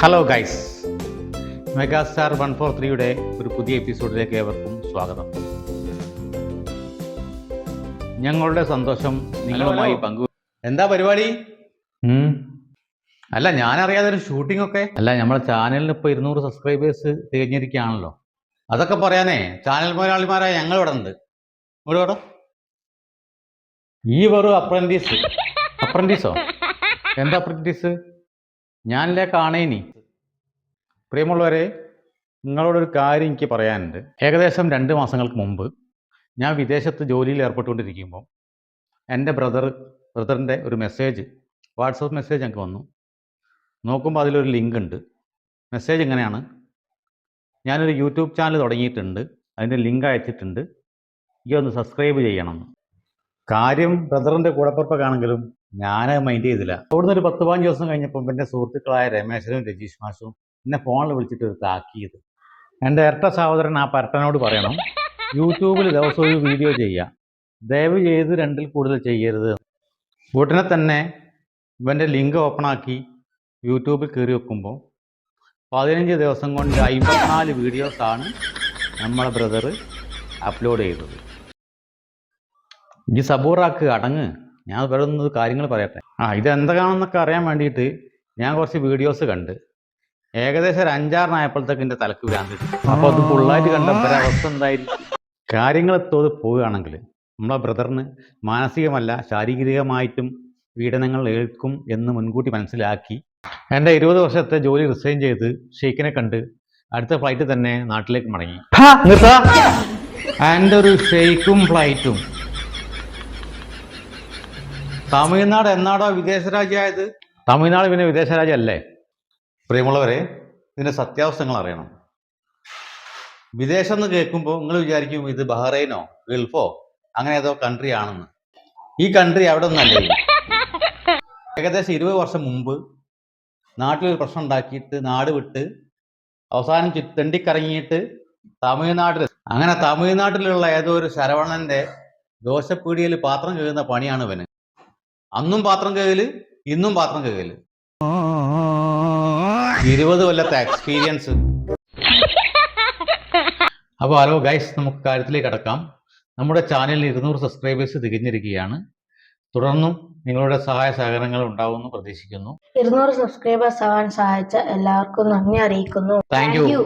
Hello guys megastar one four ത്രീയുടെ ഒരു പുതിയ എപ്പിസോഡിലേക്ക് ഏവർക്കും സ്വാഗതം. ഞങ്ങളുടെ സന്തോഷം നിങ്ങളുമായി. പങ്കു എന്താ പരിപാടി. അല്ല ഞാനറിയാതെ ഒരു ഷൂട്ടിംഗ് ഒക്കെ അല്ല നമ്മളെ ചാനലിന് ഇപ്പൊ ഇരുന്നൂറ് സബ്സ്ക്രൈബേഴ്സ് തികഞ്ഞിരിക്കുകയാണല്ലോ. അതൊക്കെ പറയാനേ ചാനൽ മുതലാളിമാരായ ഞങ്ങൾ ഇവിടെ ഉണ്ട്. ഇവിടെ ഇവിടെ ഈ വെറും അപ്രന്റീസ് അപ്രന്റീസോ എന്താ അപ്രന്റീസ് ഞാനില്ലേ കാണേനി. പ്രിയമുള്ളവരെ നിങ്ങളോടൊരു കാര്യം എനിക്ക് പറയാനുണ്ട്. ഏകദേശം രണ്ട് മാസങ്ങൾക്ക് മുമ്പ് ഞാൻ വിദേശത്ത് ജോലിയിൽ ഏർപ്പെട്ടുകൊണ്ടിരിക്കുമ്പോൾ എന്റെ ബ്രദർ ബ്രദറിന്റെ ഒരു മെസ്സേജ് വാട്സപ്പ് മെസ്സേജ് ഞങ്ങൾക്ക് വന്നു. നോക്കുമ്പോൾ അതിലൊരു ലിങ്ക് ഉണ്ട് മെസ്സേജ് ഇങ്ങനെയാണ് ഞാനൊരു യൂട്യൂബ് ചാനൽ തുടങ്ങിയിട്ടുണ്ട്. അതിന്റെ ലിങ്ക് അയച്ചിട്ടുണ്ട്. ഈ ഒന്ന് സബ്സ്ക്രൈബ് ചെയ്യണം. കാര്യം ബ്രദറിന്റെ കൂടപ്പുറപ്പൊക്കെയാണെങ്കിലും ഞാൻ മൈൻഡ് ചെയ്തില്ല. അവിടുന്ന് ഒരു പത്ത് പതിനഞ്ച് ദിവസം കഴിഞ്ഞപ്പോൾ എന്റെ സുഹൃത്തുക്കളായ രമേശനും രജീഷ് മാഷും എന്നെ ഫോണിൽ വിളിച്ചിട്ട് ഒരു താക്കിയത് എന്റെ ഇരട്ട സഹോദരൻ ആ പരട്ടനോട് പറയണം യൂട്യൂബിൽ ദിവസം ഒരു വീഡിയോ ചെയ്യുക ദയവ് ചെയ്ത് രണ്ടിൽ കൂടുതൽ ചെയ്യരുത്. ഉടനെ തന്നെ ഇവന്റെ ലിങ്ക് ഓപ്പൺ ആക്കി യൂട്യൂബിൽ കയറി വെക്കുമ്പോൾ പതിനഞ്ച് ദിവസം കൊണ്ട് അമ്പത്തിനാല് വീഡിയോസാണ് നമ്മളെ ബ്രദർ അപ്ലോഡ് ചെയ്തത്. ഈ സബൂറാക്ക് അടങ്ങ്. ഞാൻ പറയുന്നത് കാര്യങ്ങൾ പറയട്ടെ. ആ ഇത് എന്താണെന്നൊക്കെ അറിയാൻ വേണ്ടിയിട്ട് ഞാൻ കുറച്ച് വീഡിയോസ് കണ്ട്. ഏകദേശം ഒരു അഞ്ചാറിനായപ്പോഴത്തേക്ക് എന്റെ തലക്ക് ഭ്രാന്ത് അപ്പോൾ അത് ഫുള്ളായിട്ട് കണ്ടപ്പോൾ അവസ്ഥ എന്തായിരിക്കും കാര്യങ്ങൾ തോത് പോവുകയാണെങ്കിൽ നമ്മളെ ബ്രദറിന് മാനസികമല്ല ശാരീരികമായിട്ടും പീഡനങ്ങൾ ഏൽക്കും എന്ന് മുൻകൂട്ടി മനസ്സിലാക്കി. എന്റെ ഇരുപത് വർഷത്തെ ജോലി റിസൈൻ ചെയ്ത് ഷെയ്ഖിനെ കണ്ട് അടുത്ത ഫ്ലൈറ്റ് തന്നെ നാട്ടിലേക്ക് മടങ്ങി. എന്റെ ഒരു ഷെയ്ക്കും ഫ്ലൈറ്റും തമിഴ്നാട് എന്നാടോ വിദേശ രാജ്യമായത്? തമിഴ്നാട് പിന്നെ വിദേശ രാജ്യമല്ലേ? പ്രിയമുള്ളവരെ ഇതിന്റെ സത്യാവസ്ഥങ്ങൾ അറിയണം. വിദേശം എന്ന് കേൾക്കുമ്പോൾ നിങ്ങൾ വിചാരിക്കും ഇത് ബഹ്റൈനോ ഗൾഫോ അങ്ങനെ ഏതോ കൺട്രി ആണെന്ന്. ഈ കൺട്രി അവിടെ ഒന്നല്ലേ ഏകദേശം ഇരുപത് വർഷം മുമ്പ് നാട്ടിലൊരു പ്രശ്നം ഉണ്ടാക്കിയിട്ട് നാട് വിട്ട് അവസാനം തെണ്ടിക്കറങ്ങിയിട്ട് തമിഴ്നാട്ടിൽ അങ്ങനെ തമിഴ്നാട്ടിലുള്ള ഏതോ ഒരു ശരവണന്റെ ദോശപ്പീടിയിൽ പാത്രം കഴുകുന്ന പണിയാണ് ഇവന്. അന്നും പാത്രം കഴുകൽ ഇന്നും പാത്രം കഴുകൽ. ഇരുപത് കൊല്ലത്തെ എക്സ്പീരിയൻസ് അപ്പോൾ ഹലോ ഗൈസ് നമുക്ക് കാര്യത്തിലേക്ക് കടക്കാം. നമ്മുടെ ചാനലിൽ ഇരുന്നൂറ് സബ്സ്ക്രൈബേഴ്സ് തികഞ്ഞിരിക്കുകയാണ്. തുടർന്നും നിങ്ങളുടെ സഹായ സഹകരണങ്ങൾ ഉണ്ടാവുമെന്ന് പ്രതീക്ഷിക്കുന്നു. ഇരുന്നൂറ് സബ്സ്ക്രൈബേഴ്സ് ആവാൻ സഹായിച്ച എല്ലാവർക്കും നന്ദി അറിയിക്കുന്നു. Thank you